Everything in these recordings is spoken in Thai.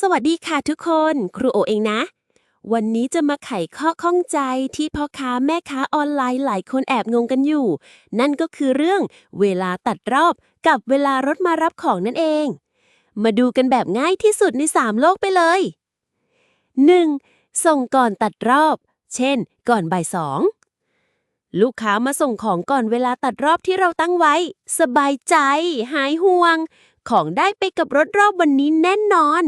สวัสดีค่ะทุกคน ครูโอเองนะ วันนี้จะมาไขข้อข้องใจที่พ่อค้าแม่ค้าออนไลน์หลายคนแอบงงกันอยู่ นั่นก็คือเรื่องเวลาตัดรอบกับเวลารถมารับของนั่นเอง มาดูกันแบบง่ายที่สุดใน 3 โลกไปเลย 1. ส่งก่อนตัดรอบ เช่น ก่อนบ่ายสองลูกค้ามาส่งของก่อนเวลาตัดรอบที่เราตั้งไว้ สบายใจ หายห่วง ของได้ไปกับรถรอบวันนี้แน่นอน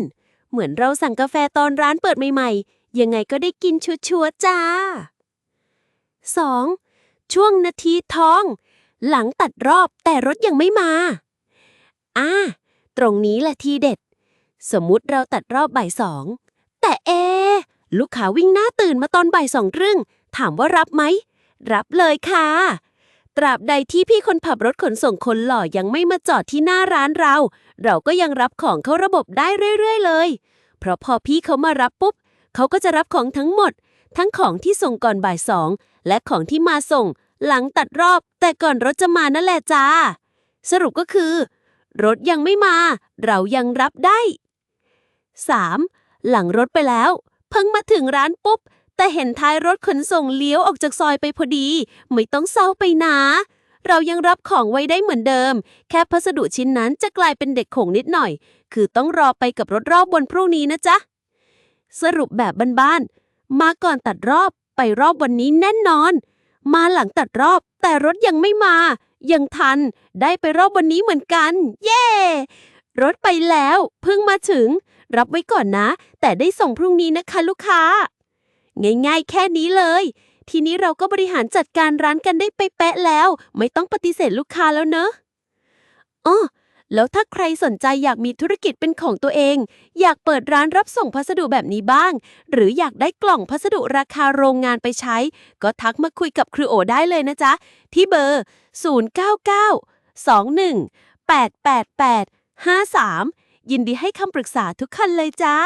เหมือนเราสั่งกาแฟตอนร้านเปิดใหม่ๆ ยังไงก็ได้กินชัวร์ๆจ้า 2. ช่วงนาทีทอง หลังตัดรอบแต่รถยังไม่มา อ่า ตรงนี้แหละทีเด็ด สมมุติเราตัดรอบบ่ายสอง แต่เอ ลูกค้าวิ่งหน้าตื่นมาตอนบ่ายสองครึ่ง ถามว่ารับไหม รับเลยค่ะ ตราบใดที่พี่คนขับรถขนส่งคนหล่อยังไม่มาจอดที่หน้าร้านเรา เราก็ยังรับของเข้าระบบได้เรื่อยๆ เลย เพราะพอพี่เขามารับปุ๊บ เขาก็จะรับของทั้งหมด ทั้งของที่ส่งก่อนบ่ายสองและของที่มาส่ง หลังตัดรอบ แต่ก่อนรถจะมานั่นแหละจ้า สรุปก็คือ รถยังไม่มา เรายังรับได้ 3. หลังรถไปแล้ว เพิ่งมาถึงร้านปุ๊บ แต่เห็นท้ายรถขนส่งเลี้ยวออกจากซอยไปพอดี ไม่ต้องเศร้าไปนะ เรายังรับของไว้ได้เหมือนเดิม แค่พัสดุชิ้นนั้นจะกลายเป็นเด็กโขงนิดหน่อย คือต้องรอไปกับรถรอบบนพรุ่งนี้นะจ๊ะ สรุปแบบบ้านๆ มาก่อนตัดรอบไปรอบวันนี้แน่นอน มาหลังตัดรอบ แต่รถยังไม่มา ยังทัน ได้ไปรอบวันนี้เหมือนกัน เย้ รถไปแล้ว เพิ่งมาถึง รับไว้ก่อนนะ แต่ได้ส่งพรุ่งนี้นะคะลูกค้า ง่ายๆ แค่นี้เลย ทีนี้เราก็บริหารจัดการร้านกันได้ไปแปะแล้ว ไม่ต้องปฏิเสธลูกค้าแล้วเนอะอ้อแล้วถ้าใครสนใจอยากมีธุรกิจเป็นของตัวเอง อยากเปิดร้านรับส่งพัสดุแบบนี้บ้าง หรืออยากได้กล่องพัสดุราคาโรงงานไปใช้ ก็ทักมาคุยกับครูโอได้เลยนะจ๊ะ ที่เบอร์ 099 21 888 53 ยินดีให้คำปรึกษาทุกคันเลยจ้า